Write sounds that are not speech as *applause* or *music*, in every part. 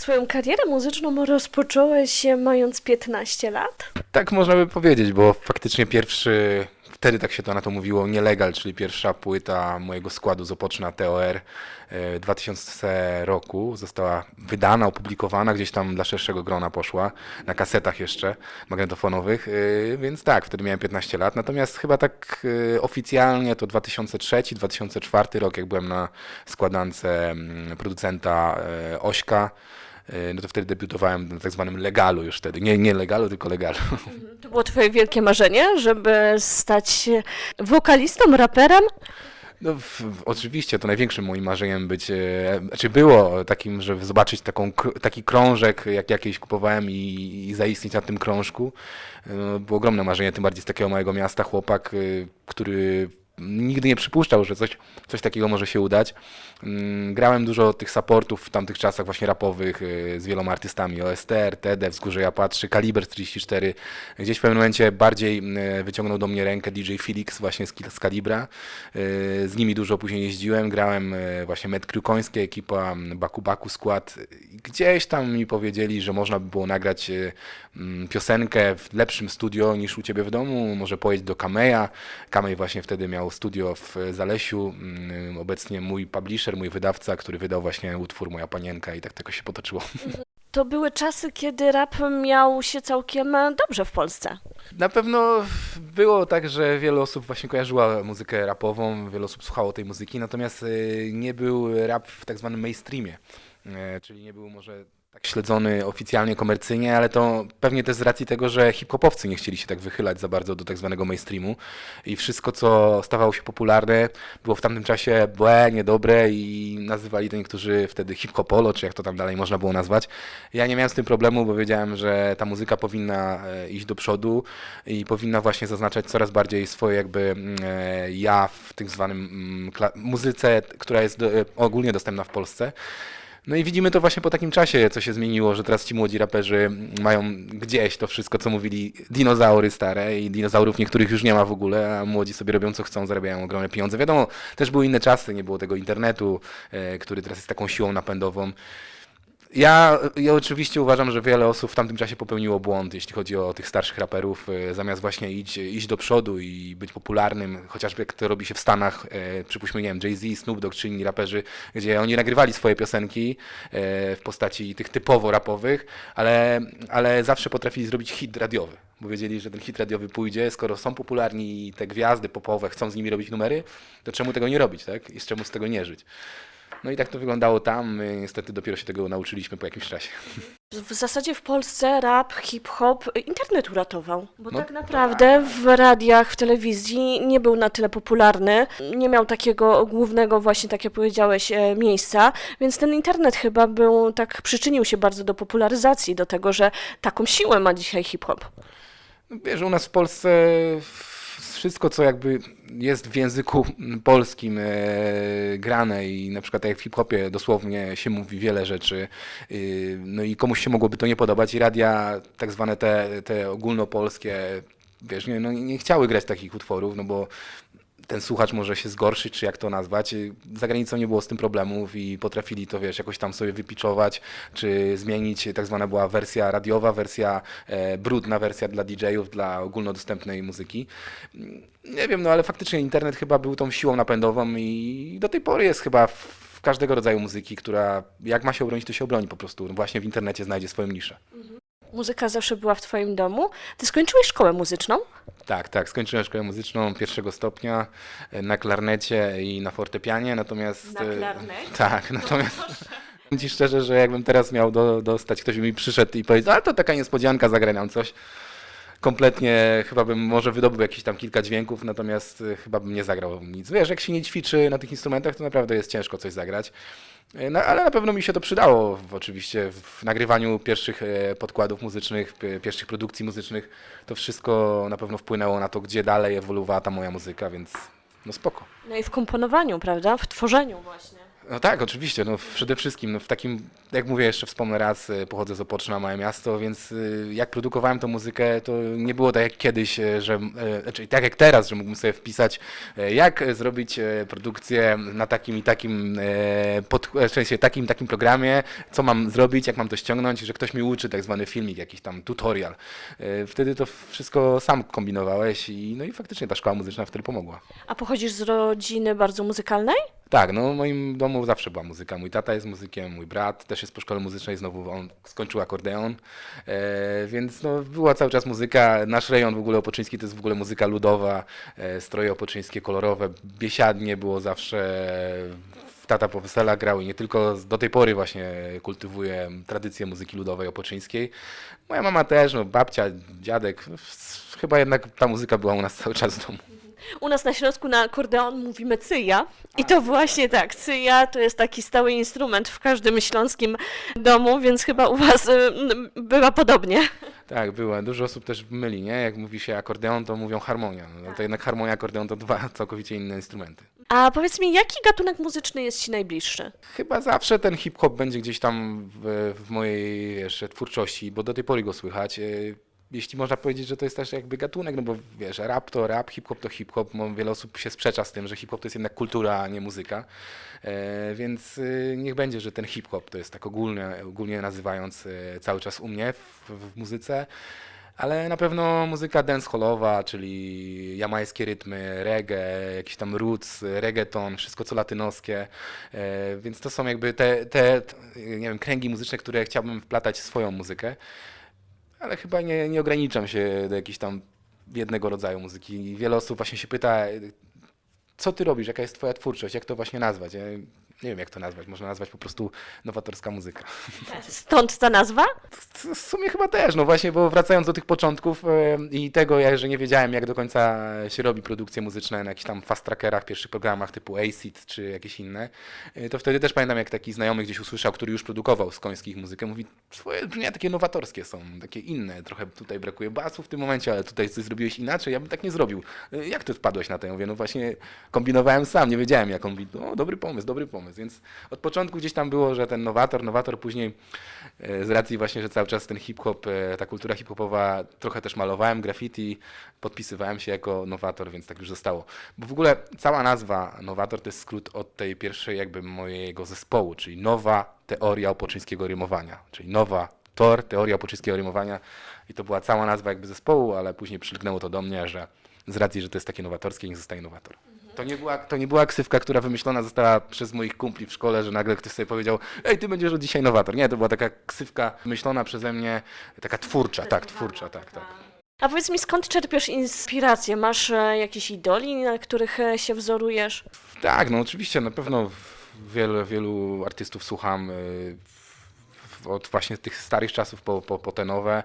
Swoją karierę muzyczną rozpocząłeś e, mając 15 lat? Tak można by powiedzieć, bo faktycznie pierwszy, wtedy tak się to na to mówiło, nielegal, czyli pierwsza płyta mojego składu z Opoczna TOR e, w 2000 roku została wydana, opublikowana, gdzieś tam dla szerszego grona poszła, na kasetach jeszcze magnetofonowych, e, więc tak, wtedy miałem 15 lat, natomiast chyba tak e, oficjalnie to 2003-2004 rok, jak byłem na składance mm, producenta e, Ośka, e, no to wtedy debiutowałem na tak zwanym legalu już wtedy, nie, nie legalu, tylko legalu. To było twoje wielkie marzenie, żeby stać się wokalistą, raperem? No, w, oczywiście, to największym moim marzeniem być, e, znaczy było takim, żeby zobaczyć taką, taki krążek, jak jakiś kupowałem i, i zaistnieć na tym krążku. E, było ogromne marzenie, tym bardziej z takiego małego miasta, chłopak, e, który nigdy nie przypuszczał, że coś, coś takiego może się udać. Mm, Grałem dużo tych supportów w tamtych czasach właśnie rapowych e, z wieloma artystami, OSTR, TD, Wzgórze Ja Patrzy, Kaliber 34. Gdzieś w pewnym momencie bardziej e, wyciągnął do mnie rękę DJ Felix właśnie z, z Kalibra. E, Z nimi dużo później jeździłem, grałem właśnie Met Krukońskie, ekipa m, Baku Baku skład. Gdzieś tam mi powiedzieli, że można by było nagrać e, m, piosenkę w lepszym studio niż u Ciebie w domu, może pojeść do Kameja. Kamej właśnie wtedy miał studio w Zalesiu, mm, obecnie mój publisher, mój wydawca, który wydał właśnie utwór Moja Panienka i tak tego się potoczyło. *laughs* To były czasy, kiedy rap miał się całkiem e, dobrze w Polsce. Na pewno było tak, że wiele osób właśnie kojarzyła muzykę rapową, wiele osób słuchało tej muzyki, natomiast y, nie był rap w tak zwanym mainstreamie, E, czyli nie był może tak śledzony oficjalnie, komercyjnie, ale to pewnie też z racji tego, że hip-hopowcy nie chcieli się tak wychylać za bardzo do tak zwanego mainstreamu i wszystko, co stawało się popularne, było w tamtym czasie błe, niedobre i nazywali to niektórzy wtedy hip-hopolo, czy jak to tam dalej można było nazwać. Ja nie miałem z tym problemu, bo wiedziałem, że ta muzyka powinna e, iść do przodu i powinna właśnie zaznaczać coraz bardziej swoje jakby mm, e, ja w tak zwanym mm, muzyce, która jest e, ogólnie dostępna w Polsce. No i widzimy to właśnie po takim czasie, co się zmieniło, że teraz ci młodzi raperzy mają gdzieś to wszystko, co mówili dinozaury stare i dinozaurów niektórych już nie ma w ogóle, a młodzi sobie robią co chcą, zarabiają ogromne pieniądze. Wiadomo, też były inne czasy, nie było tego internetu, e, który teraz jest taką siłą napędową. Ja, ja oczywiście uważam, że wiele osób w tamtym czasie popełniło błąd, jeśli chodzi o tych starszych raperów, e, zamiast właśnie iść, iść do przodu i być popularnym, chociażby jak to robi się w Stanach, e, przypuśćmy, nie wiem, Jay-Z, Snoop Dogg czy inni raperzy, gdzie oni nagrywali swoje piosenki e, w postaci tych typowo rapowych, ale, ale zawsze potrafili zrobić hit radiowy, bo wiedzieli, że ten hit radiowy pójdzie, skoro są popularni i te gwiazdy popowe chcą z nimi robić numery, to czemu tego nie robić, tak? I z czemu z tego nie żyć? No i tak to wyglądało tam. My niestety dopiero się tego nauczyliśmy po jakimś czasie. W zasadzie w Polsce rap, hip-hop internet uratował, bo No tak naprawdę w radiach, w telewizji nie był na tyle popularny, nie miał takiego głównego właśnie, tak jak powiedziałeś, e, miejsca, więc ten internet chyba był, tak przyczynił się bardzo do popularyzacji, do tego, że taką siłę ma dzisiaj hip-hop. No Wiesz, u nas w Polsce wszystko, co jakby jest w języku polskim e, grane i na przykład jak w hip-hopie dosłownie się mówi wiele rzeczy, y, no i komuś się mogłoby to nie podobać i radia tak zwane te, te ogólnopolskie, wiesz, nie, no, nie chciały grać takich utworów, no bo ten słuchacz może się zgorszyć, czy jak to nazwać. Za granicą nie było z tym problemów i potrafili to, wiesz, jakoś tam sobie wypiczować, czy zmienić. Tak zwana była wersja radiowa, wersja e, brudna, wersja dla DJ-ów, dla ogólnodostępnej muzyki. Nie wiem, no ale faktycznie internet chyba był tą siłą napędową i do tej pory jest chyba w, każdego rodzaju muzyki, która jak ma się obronić, to się obroni po prostu. Właśnie w internecie znajdzie swoją niszę. Muzyka zawsze była w twoim domu. Ty skończyłeś szkołę muzyczną? Tak, tak. Skończyłem szkołę muzyczną pierwszego stopnia e, na klarnecie i na fortepianie, natomiast... Na e, klarnecie? *laughs* Tak, natomiast... *laughs* Powiem Ci szczerze, że jakbym teraz miał do, dostać, ktoś mi przyszedł i powiedział, a to taka niespodzianka, zagraj nam coś. Kompletnie chyba bym może wydobył jakieś tam kilka dźwięków, natomiast e, chyba bym nie zagrał nic. Wiesz, jak się nie ćwiczy na tych instrumentach, to naprawdę jest ciężko coś zagrać. E, No, ale na pewno mi się to przydało w, oczywiście w nagrywaniu pierwszych e, podkładów muzycznych, pi- pierwszych produkcji muzycznych. To wszystko na pewno wpłynęło na to, gdzie dalej ewoluowała ta moja muzyka, więc no spoko. No i w komponowaniu, prawda? W tworzeniu właśnie. No tak, oczywiście. No, przede wszystkim no, w takim, jak mówię, jeszcze wspomnę raz, y, pochodzę z Opoczna, małe miasto, więc y, jak produkowałem tą muzykę, to nie było tak jak kiedyś, y, że, znaczy tak jak teraz, że mógłbym sobie wpisać, jak zrobić produkcję na takim i takim, pod, w sensie takim takim programie, co mam zrobić, jak mam to ściągnąć, że ktoś mi uczy tak zwany filmik, jakiś tam tutorial. Wtedy to wszystko sam kombinowałeś i no i faktycznie ta szkoła muzyczna wtedy pomogła. A pochodzisz z rodziny bardzo muzykalnej? Tak, no w moim domu zawsze była muzyka. Mój tata jest muzykiem, mój brat też jest po szkole muzycznej, znowu on skończył akordeon, e, więc no była cały czas muzyka. Nasz rejon w ogóle opoczyński to jest w ogóle muzyka ludowa, e, stroje opoczyńskie kolorowe, biesiadnie było zawsze. Tata po weselach grał i nie tylko, do tej pory właśnie kultywuje tradycję muzyki ludowej opoczyńskiej. Moja mama też, no babcia, dziadek, chyba jednak ta muzyka była u nas cały czas w domu. U nas na Śląsku na akordeon mówimy cyja. I to właśnie tak, cyja to jest taki stały instrument w każdym śląskim domu, więc chyba u Was y, m, bywa podobnie. Tak, była. Dużo osób też myli, nie? Jak mówi się akordeon, to mówią harmonia. No to jednak harmonia, akordeon to dwa *laughs* całkowicie inne instrumenty. A powiedz mi, jaki gatunek muzyczny jest Ci najbliższy? Chyba zawsze ten hip-hop będzie gdzieś tam w, w mojej jeszcze twórczości, bo do tej pory go słychać. E, Jeśli można powiedzieć, że to jest też jakby gatunek, no bo wiesz, rap to rap, hip-hop to hip-hop. Wiele osób się sprzecza z tym, że hip-hop to jest jednak kultura, a nie muzyka. E, Więc y, niech będzie, że ten hip-hop to jest tak ogólnie, ogólnie nazywając e, cały czas u mnie w, w muzyce. Ale na pewno muzyka dancehallowa, czyli jamańskie rytmy, reggae, jakiś tam roots, reggaeton, wszystko co latynoskie. E, Więc to są jakby te, te, nie wiem, kręgi muzyczne, które chciałbym wplatać w swoją muzykę. Ale chyba nie, nie ograniczam się do jakiejś tam jednego rodzaju muzyki. Wiele osób właśnie się pyta, co ty robisz, jaka jest twoja twórczość, jak to właśnie nazwać. Ja nie wiem, jak to nazwać. Można nazwać po prostu nowatorska muzyka. *laughs* Stąd ta nazwa? W sumie chyba też, no właśnie, bo wracając do tych początków i tego, ja, że nie wiedziałem, jak do końca się robi produkcje muzyczne na jakichś tam fast trackerach, pierwszych programach typu ACID czy jakieś inne, e, to wtedy też pamiętam, jak taki znajomy gdzieś usłyszał, który już produkował z końskich muzykę, mówi, swoje brzmienia takie nowatorskie są, takie inne, trochę tutaj brakuje basu w tym momencie, ale tutaj coś zrobiłeś inaczej, ja bym tak nie zrobił. E, Jak ty wpadłeś na to? Ja mówię, no właśnie kombinowałem sam, nie wiedziałem, jak on mówi, no dobry pomysł, dobry pomysł, więc od początku gdzieś tam było, że ten nowator, nowator później e, z racji właśnie, że cały czas ten hip-hop, e, ta kultura hip-hopowa, trochę też malowałem graffiti, podpisywałem się jako nowator, więc tak już zostało. Bo w ogóle cała nazwa nowator to jest skrót od tej pierwszej jakby mojego zespołu, czyli nowa teoria opoczyńskiego rymowania, czyli nowa tor, teoria opoczyńskiego rymowania i to była cała nazwa jakby zespołu, ale później przylgnęło to do mnie, że z racji, że to jest takie nowatorskie, niech zostaje nowator. To nie, była, to nie była ksywka, która wymyślona została przez moich kumpli w szkole, że nagle ktoś sobie powiedział, ej, ty będziesz od dzisiaj nowator. Nie, to była taka ksywka wymyślona przeze mnie, taka twórcza, tak, twórcza, tak, tak. A powiedz mi, skąd czerpiesz inspirację? Masz e, jakieś idoli, na których e, się wzorujesz? Tak, no oczywiście, na pewno wielu, wielu artystów słucham y, w- od właśnie tych starych czasów po, po, po te nowe.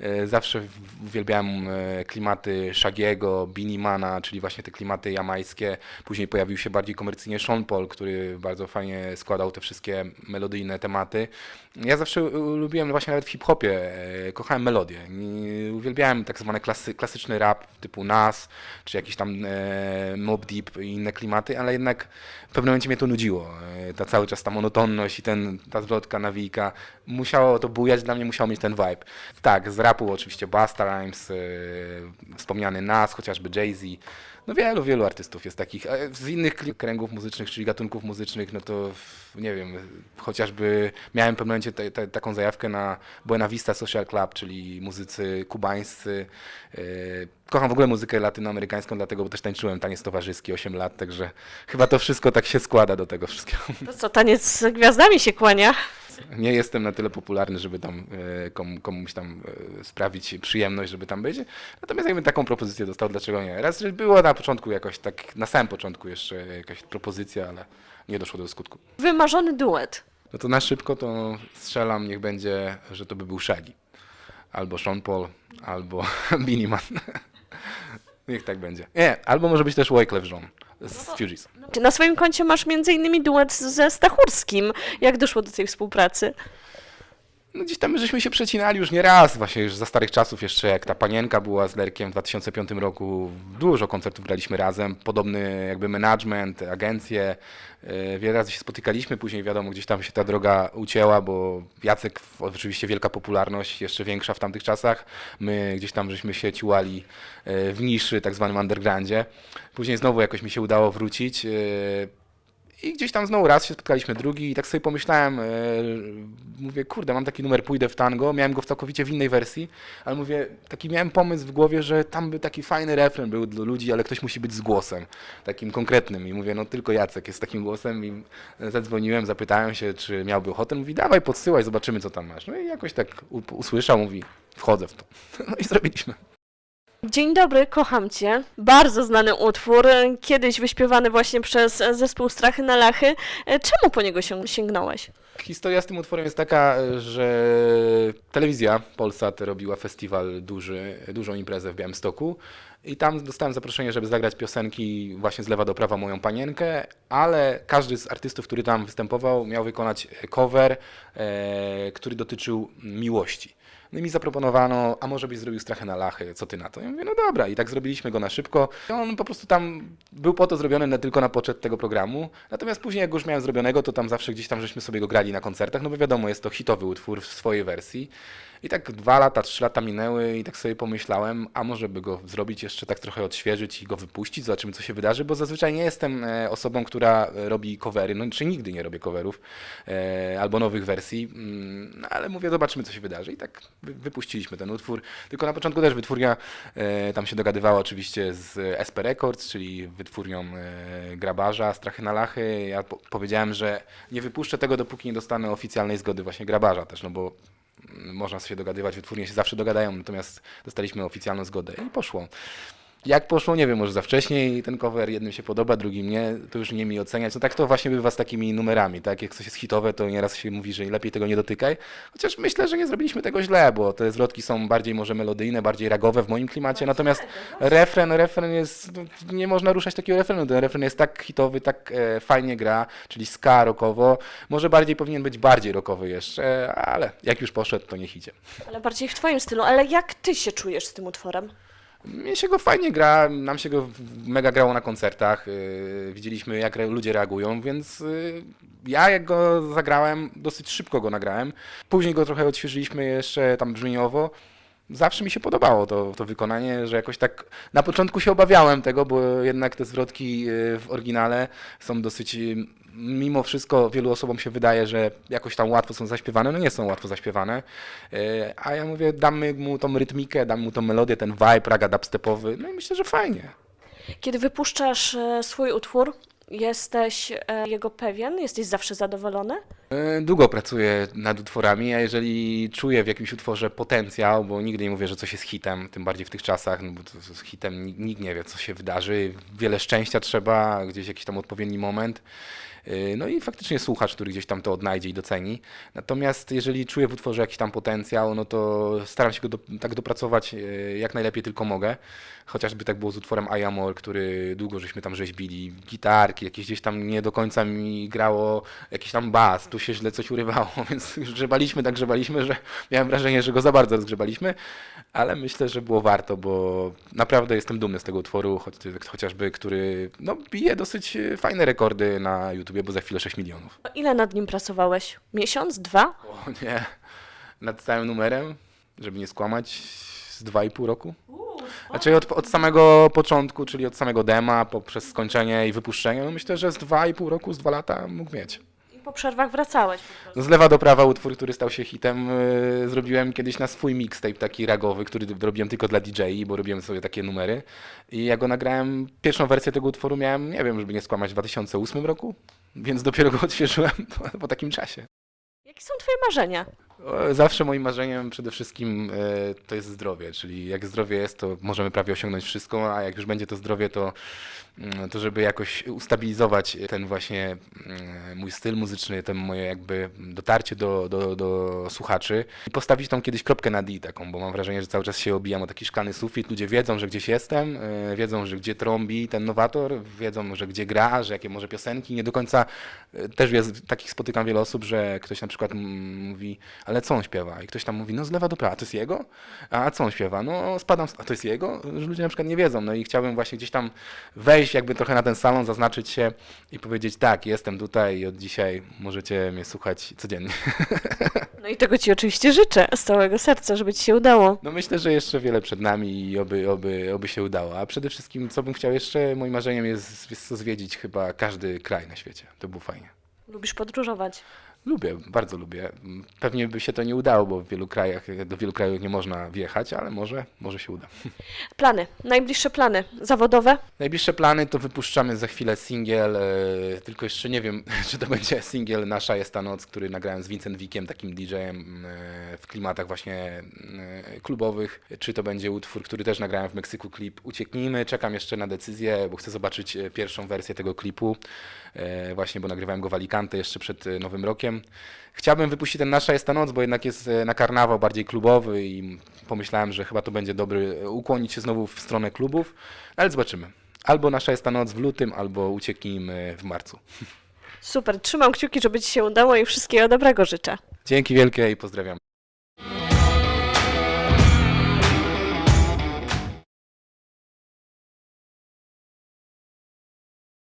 Y, Zawsze uwielbiałem y, klimaty Shagiego, Binimana, czyli właśnie te klimaty jamańskie. Później pojawił się bardziej komercyjnie Sean Paul, który bardzo fajnie składał te wszystkie melodyjne tematy. Ja zawsze lubiłem właśnie nawet w hip-hopie, y, kochałem melodie. I Uwielbiałem tak zwany klasy, klasyczny rap typu Nas, czy jakiś tam e, Mob Deep i inne klimaty, ale jednak w pewnym momencie mnie to nudziło. E, Ta cały czas ta monotonność i ten, ta zwrotka, nawijka. Musiało to bujać, dla mnie musiało mieć ten vibe. Tak, z rapu oczywiście Basta Rhymes, e, wspomniany Nas, chociażby Jay-Z. No wielu, wielu artystów jest takich. Z innych kręgów muzycznych, czyli gatunków muzycznych, no to nie wiem, chociażby miałem w pewnym momencie te, te, taką zajawkę na Buena Vista Social Club, czyli muzycy kubańscy. E, Kocham w ogóle muzykę latynoamerykańską, dlatego bo też tańczyłem taniec towarzyski 8 lat, także chyba to wszystko tak się składa do tego wszystkiego. To co, taniec z gwiazdami się kłania? Nie jestem na tyle popularny, żeby tam e, komu, komuś tam e, sprawić przyjemność, żeby tam być. Natomiast jakbym taką propozycję dostał, dlaczego nie? Raz, że było na początku jakoś tak, na samym początku jeszcze jakaś propozycja, ale nie doszło do skutku. Wymarzony duet. No to na szybko to strzelam, niech będzie, że to by był Shaggy. Albo Sean Paul, albo *laughs* Beanie Man. niech tak będzie. Nie, albo może być też Wyclef Jean z Fugees. Ty na swoim koncie masz m.in. duet ze Stachurskim. Jak doszło do tej współpracy? No gdzieś tam żeśmy się przecinali już nie raz, właśnie już za starych czasów jeszcze, jak ta panienka była z Lerkiem w 2005 roku, dużo koncertów graliśmy razem, podobny jakby management, agencje, e, wiele razy się spotykaliśmy, później wiadomo, gdzieś tam się ta droga ucięła, bo Jacek, oczywiście wielka popularność, jeszcze większa w tamtych czasach, my gdzieś tam żeśmy się ciłali e, w niszy, tak zwanym undergroundzie, później znowu jakoś mi się udało wrócić, e, i gdzieś tam znowu raz się spotkaliśmy, drugi i tak sobie pomyślałem, e, mówię, kurde, mam taki numer, pójdę w tango, miałem go w całkowicie w innej wersji, ale mówię, taki miałem pomysł w głowie, że tam by taki fajny refren był dla ludzi, ale ktoś musi być z głosem, takim konkretnym i mówię, no tylko Jacek jest takim głosem i zadzwoniłem, zapytałem się, czy miałby ochotę, mówi, dawaj, podsyłaj, zobaczymy, co tam masz. No i jakoś tak usłyszał, mówi, wchodzę w to. *laughs* No i zrobiliśmy. Dzień dobry, kocham cię. Bardzo znany utwór, kiedyś wyśpiewany właśnie przez zespół Strachy na Lachy. E, Czemu po niego się sięgnąłeś? Historia z tym utworem jest taka, że telewizja Polsat robiła festiwal duży, dużą imprezę w Białymstoku i tam dostałem zaproszenie, żeby zagrać piosenki właśnie z lewa do prawa moją panienkę, ale każdy z artystów, który tam występował miał wykonać cover, e, który dotyczył miłości. No i mi zaproponowano, a może byś zrobił strachę na lachy, co ty na to? Ja mówię, no dobra, i tak zrobiliśmy go na szybko. I on po prostu tam był po to zrobiony na, tylko na poczet tego programu. Natomiast później, jak go już miałem zrobionego, to tam zawsze gdzieś tam żeśmy sobie go grali na koncertach, no bo wiadomo, jest to hitowy utwór w swojej wersji. I tak dwa lata, trzy lata minęły i tak sobie pomyślałem, a może by go zrobić jeszcze tak trochę odświeżyć i go wypuścić, zobaczymy co się wydarzy, bo zazwyczaj nie jestem e, osobą, która robi covery, no czy nigdy nie robię coverów e, albo nowych wersji, mm, no, ale mówię, zobaczymy co się wydarzy i tak wypuściliśmy ten utwór, tylko na początku też wytwórnia e, tam się dogadywała oczywiście z SP Records, czyli wytwórnią e, Grabarza, Strachy na Lachy, ja po powiedziałem, że nie wypuszczę tego, dopóki nie dostanę oficjalnej zgody właśnie Grabarza też, no bo mm, można się dogadywać, wytwórnie się zawsze dogadają, natomiast dostaliśmy oficjalną zgodę i poszło. Jak poszło, nie wiem, może za wcześnie ten cover jednym się podoba, drugim nie, to już nie mi oceniać. No tak to właśnie bywa z takimi numerami, tak? Jak coś jest hitowe, to nieraz się mówi, że lepiej tego nie dotykaj. Chociaż myślę, że nie zrobiliśmy tego źle, bo te zwrotki są bardziej może melodyjne, bardziej ragowe w moim klimacie, natomiast refren, refren jest, no, nie można ruszać takiego refrenu, ten refren jest tak hitowy, tak e, fajnie gra, czyli ska rockowo, może bardziej powinien być bardziej rockowy jeszcze, ale jak już poszedł, to niech idzie. Ale bardziej w twoim stylu, ale jak ty się czujesz z tym utworem? Mnie się go fajnie gra, nam się go mega grało na koncertach, yy, widzieliśmy jak ludzie reagują, więc yy, ja jak go zagrałem, dosyć szybko go nagrałem. Później go trochę odświeżyliśmy jeszcze tam brzmieniowo. Zawsze mi się podobało to, to wykonanie, że jakoś tak na początku się obawiałem tego, bo jednak te zwrotki yy, w oryginale są dosyć, yy, mimo wszystko wielu osobom się wydaje, że jakoś tam łatwo są zaśpiewane, no nie są łatwo zaśpiewane, Yy, a ja mówię, damy mu tą rytmikę, dam mu tą melodię, ten vibe raga dubstepowy, no i myślę, że fajnie. Kiedy wypuszczasz swój utwór, jesteś e, jego pewien? Jesteś zawsze zadowolony? Yy, Długo pracuję nad utworami, a jeżeli czuję w jakimś utworze potencjał, bo nigdy nie mówię, że coś jest hitem, tym bardziej w tych czasach, no bo to z hitem ni- nikt nie wie, co się wydarzy, wiele szczęścia trzeba, gdzieś jakiś tam odpowiedni moment. Yy, No i faktycznie słuchacz, który gdzieś tam to odnajdzie i doceni. Natomiast jeżeli czuję w utworze jakiś tam potencjał, no to staram się go do, tak dopracować jak najlepiej tylko mogę. Chociażby tak było z utworem I Amor, który długo żeśmy tam rzeźbili. Gitarki, jakieś gdzieś tam nie do końca mi grało jakiś tam bas, tu się źle coś urywało, *laughs* więc już grzebaliśmy, tak grzebaliśmy, że miałem wrażenie, że go za bardzo rozgrzebaliśmy, ale myślę, że było warto, bo naprawdę jestem dumny z tego utworu, choć, chociażby, który no, bije dosyć fajne rekordy na YouTubie, bo za chwilę 6 milionów. Ile nad nim pracowałeś? Miesiąc? Dwa? O nie, nad całym numerem, żeby nie skłamać, z 2,5 roku. Znaczy od, od samego początku, czyli od samego dema, poprzez skończenie i wypuszczenie, no myślę, że z 2,5 roku, z 2 lata mógł mieć. I po przerwach wracałeś po prostu. No z lewa do prawa utwór, który stał się hitem, yy, zrobiłem kiedyś na swój mixtape taki ragowy, który robiłem tylko dla DJ, bo robiłem sobie takie numery. I ja go nagrałem, pierwszą wersję tego utworu miałem, nie wiem, żeby nie skłamać, w 2008 roku, więc dopiero go *laughs* odświeżyłem po, po takim czasie. Jakie są twoje marzenia? Zawsze moim marzeniem przede wszystkim e, to jest zdrowie, czyli jak zdrowie jest, to możemy prawie osiągnąć wszystko, a jak już będzie to zdrowie, to, mm, to żeby jakoś ustabilizować ten właśnie mm, mój styl muzyczny, to moje jakby dotarcie do, do, do słuchaczy i postawić tą kiedyś kropkę na D taką, bo mam wrażenie, że cały czas się obijam o taki szklany sufit, ludzie wiedzą, że gdzieś jestem, e, wiedzą, że gdzie trąbi ten nowator, wiedzą, że gdzie gra, że jakie może piosenki, nie do końca e, też jest, takich spotykam wiele osób, że ktoś na przykład mówi, ale co on śpiewa? I ktoś tam mówi, no z lewa do prawa, to jest jego? A co on śpiewa? No spadam, a to jest jego? Że ludzie na przykład nie wiedzą, no i chciałbym właśnie gdzieś tam wejść jakby trochę na ten salon, zaznaczyć się i powiedzieć, tak, jestem tutaj i od dzisiaj możecie mnie słuchać codziennie. *laughs* No i tego Ci oczywiście życzę z całego serca, żeby Ci się udało. No myślę, że jeszcze wiele przed nami i oby, oby, oby się udało. A przede wszystkim, co bym chciał jeszcze, moim marzeniem jest, jest zwiedzić chyba każdy kraj na świecie. To było fajnie. Lubisz podróżować. Lubię, bardzo lubię. Pewnie by się to nie udało, bo w wielu krajach, do wielu krajów nie można wjechać, ale może, może się uda. *laughs* Plany, najbliższe plany zawodowe. Najbliższe plany to wypuszczamy za chwilę singiel, e, tylko jeszcze nie wiem, *laughs* czy to będzie singiel Nasza jest ta noc, który nagrałem z Vincent Wickiem, takim DJ-em e, w klimatach właśnie e, klubowych, czy to będzie utwór, który też nagrałem w Meksyku, klip Ucieknijmy. Czekam jeszcze na decyzję, bo chcę zobaczyć pierwszą wersję tego klipu, właśnie, bo nagrywałem go w Alicante jeszcze przed Nowym Rokiem. Chciałbym wypuścić ten Nasza jest ta noc, bo jednak jest e, na karnawał bardziej klubowy i pomyślałem, że chyba to będzie dobry, e, ukłonić się znowu w stronę klubów, ale zobaczymy. Albo Nasza jest ta noc w lutym, albo Ucieknijmy w marcu. *laughs* Super, trzymam kciuki, żeby Ci się udało i wszystkiego dobrego życzę. Dzięki wielkie i pozdrawiam.